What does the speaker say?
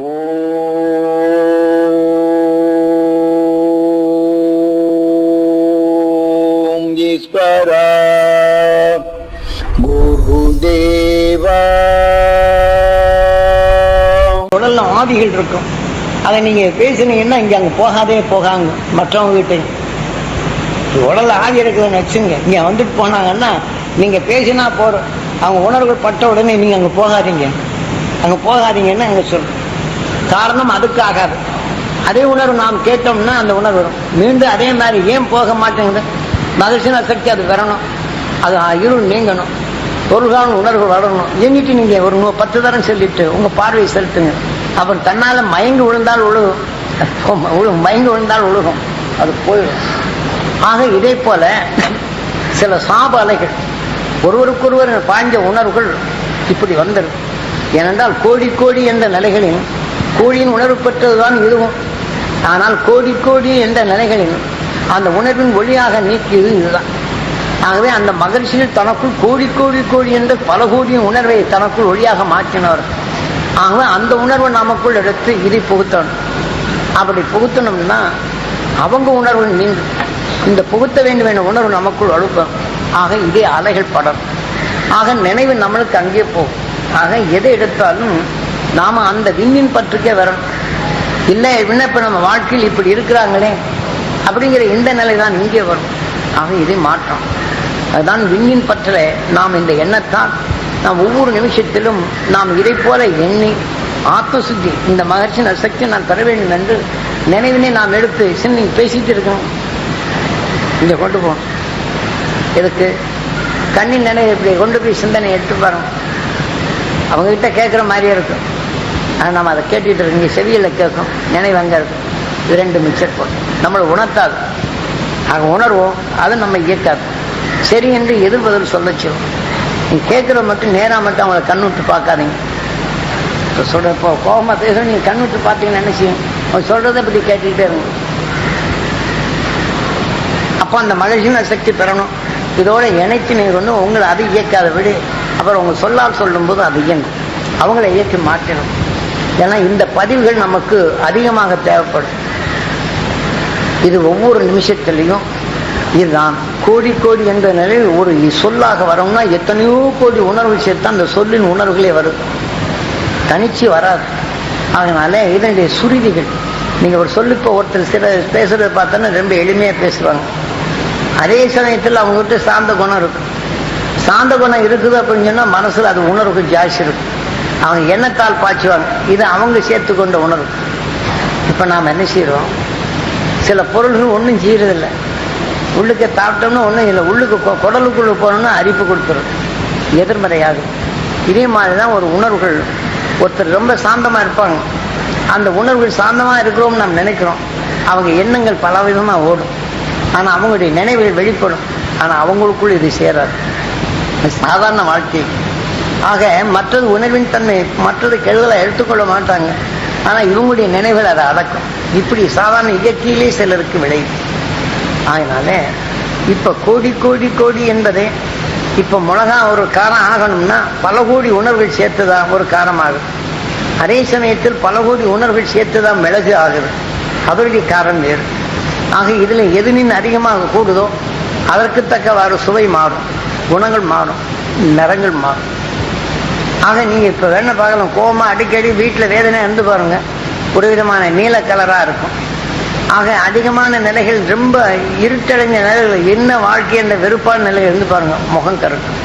உடல்ல ஆவிகள் இருக்கும். அதை நீங்க பேசுனீங்கன்னா இங்க அங்க போகாதே போகாங்க. மற்றவங்க கிட்ட உடல்ல ஆவி இருக்குதுன்னு வச்சுங்க. இங்க வந்துட்டு போனாங்கன்னா நீங்க பேசினா போறோம் அவங்க உணர்வுகள் பட்ட உடனே நீங்க அங்க போகாதீங்க. அங்க போகாதீங்கன்னு அங்க சொல்றோம் காரணம் அதுக்கு ஆகாது அதே உணர்வு நாம் கேட்டோம்னா அந்த உணர்வு வரும். மீண்டும் அதே மாதிரி ஏன் போக மாட்டேங்குது? மகிழ்ச்சின சக்தி அது வரணும். அது இருள் நீங்கணும். பொருள்கான உணர்வு வரணும். எங்கிட்டு நீங்க ஒரு பத்து தரம் சொல்லிட்டு உங்க பார்வையை செலுத்துங்க. அப்புறம் தன்னால மயங்கி விழுந்தால் உழுகும். மயங்கு மயங்கி விழுந்தால் உழுகும். அது போயிடும். ஆக இதே போல சில சாப அலைகள். ஒருவருக்கொருவர் பாய்ந்த உணர்வுகள் இப்படி வந்துடும். ஏனென்றால் கோடி கோடி என்ற நிலைகளின் கோழியின் உணர்வு பெற்றதுதான் இதுவும். ஆனால் கோடி கோடி என்ற நிலைகளிலும் அந்த உணர்வின் ஒளியாக நீக்கியது இதுதான். ஆகவே அந்த மகிழ்ச்சியில் தனக்குள் கோடி கோடி கோடி என்ற பல கோடியின் உணர்வை தனக்குள் ஒளியாக மாற்றினவர் ஆகவே அந்த உணர்வை நமக்குள் எடுத்து இதை புகுத்தணும். அப்படி புகுத்தணும்னா அவங்க உணர்வு நீங்கும். இந்த புகுத்த வேண்டும் என்ற உணர்வு நமக்குள் அழுப்பம் ஆக இதே அலைகள் படம் ஆக நினைவு நம்மளுக்கு அங்கே போகும். ஆக எதை எடுத்தாலும் நாம அந்த விண்ணின் பற்றுக்கே வரணும். இல்லை விண்ணப்ப நம்ம வாழ்க்கையில் இப்படி இருக்கிறாங்களே அப்படிங்கிற இந்த நிலை தான் இங்கே வரும். ஆக இதை மாற்றம் அதுதான் விண்ணின் பற்றில நாம் இந்த எண்ணத்தால் நாம் ஒவ்வொரு நிமிஷத்திலும் நாம் இதை போல எண்ணி ஆத்மசுத்தி இந்த மகர்ஷி சக்தி நான் பெற வேண்டும் என்று நினைவினை நாம் எடுத்து சின்ன பேசிட்டு இருக்கணும் இங்க கொண்டு போகணும் எதுக்கு? கண்ணின் நினைவு இப்படி கொண்டு போய் சிந்தனை எடுத்து பாருங்க. அவங்க கிட்ட கேட்குற மாதிரியே இருக்கும். ஆனால் நம்ம அதை கேட்டுட்டு இருக்கீங்க செவியில் கேட்கும் நினைவு அங்கே இருக்கும் இது ரெண்டு மிக்சர் போடும் நம்மளை உணர்த்தாது. ஆக உணர்வோம் அது நம்ம இயக்காது. சரி என்று எது பதில் சொல்லச்சு. நீ கேட்குற மட்டும் நேராக மட்டும் அவங்கள கண்ணுட்டு பார்க்காதீங்க. இப்போ சொல்ற இப்போ கோபமாக பேசுகிற நீங்கள் கண்ணுட்டு பார்த்தீங்கன்னு நினைச்சி அவன் அவங்க சொல்கிறத இப்படி கேட்டுக்கிட்டே இருங்க. அப்போ அந்த மகிழ்ச்சியின் சக்தி பெறணும். இதோட இணைத்து நீங்கள் வந்து உங்களை அது இயக்காத விடு. அப்புறம் அவங்க சொல்லால் சொல்லும்போது அது இயங்கும். அவங்கள இயக்கி மாற்றணும். ஏன்னா இந்த பதிவுகள் நமக்கு அதிகமாக தேவைப்படும். இது ஒவ்வொரு நிமிஷத்திலையும் இதுதான். கோடி கோடி என்ற நிலையில் ஒரு சொல்லாக வரோம்னா எத்தனையோ கோடி உணர்வு சேர்த்து அந்த சொல்லின் உணர்வுகளே வரும். தனிச்சு வராது. அதனால இதனுடைய சுருதிகள் நீங்கள் ஒரு சொல்லு இப்போ ஒருத்தர் சில பேசுகிறத பார்த்தோன்னா ரொம்ப எளிமையாக பேசுவாங்க. அதே சமயத்தில் அவங்ககிட்ட சாந்த குணம் இருக்கும். சாந்த குணம் இருக்குது அப்படின்னு சொன்னால் மனசில் அது உணர்வு ஜாஸ்தி இருக்கும். அவங்க எண்ணத்தால் பாய்ச்சுவாங்க. இது அவங்க சேர்த்து கொண்ட உணர்வு இப்ப நாம் என்ன செய்யறோம் சில பொருள்கள் ஒன்றும் செய்யறதில்லை. உள்ளுக்கு சாப்பிட்டோம்னா ஒன்றும் இல்லை. உள்ளுக்கு கொ- குடலுக்குள்ள போனோம்னா அரிப்பு கொடுத்துரும். எதிர்மறையாகும். இதே மாதிரி தான் ஒரு உணர்வுகள். ஒருத்தர் ரொம்ப சாந்தமாக இருப்பாங்க. அந்த உணர்வுகள் சாந்தமாக இருக்கிறோம் நாம் நினைக்கிறோம். அவங்க எண்ணங்கள் பலவிதமா ஓடும். ஆனால் அவங்களுடைய நினைவுகள் வெளிப்படும். ஆனால் அவங்களுக்குள் இது சேராது. சாதாரண வாழ்க்கை. ஆக மற்றது உணர்வின் தன்மை மற்றது கெடுதலை எடுத்துக்கொள்ள மாட்டாங்க. ஆனால் இவங்களுடைய நினைவுகள் அதை அடக்கும். இப்படி சாதாரண இயற்கையிலே சிலருக்கு விளையும் அதனால இப்போ கோடி கோடி கோடி என்பதே இப்போ மிளகா ஒரு காரம் ஆகணும்னா பல கோடி உணர்வுகள் சேர்த்துதான் ஒரு காரம் ஆகுது அதே சமயத்தில் பல கோடி உணர்வுகள் சேர்த்துதான் மிளகு ஆகுது. அதனுடைய காரம் வேறு. ஆக இதில் எதுனின் அதிகமாக கூடுதோ அதற்கு தக்கவாறு சுவை மாறும். குணங்கள் மாறும். நிறங்கள் மாறும். ஆக நீங்கள் இப்போ வேணா பார்க்கலாம். கோவமா அடிக்கடி வீட்டில் வேதனை இருந்து பாருங்க. ஒரு விதமான நீல கலராக இருக்கும். ஆக அதிகமான நிலைகள் ரொம்ப இருட்டடைஞ்ச நிலைகள் என்ன வாழ்க்கை என்ற வெறுப்பான நிலைகள் இருந்து பாருங்க. முகம் கருக்கும்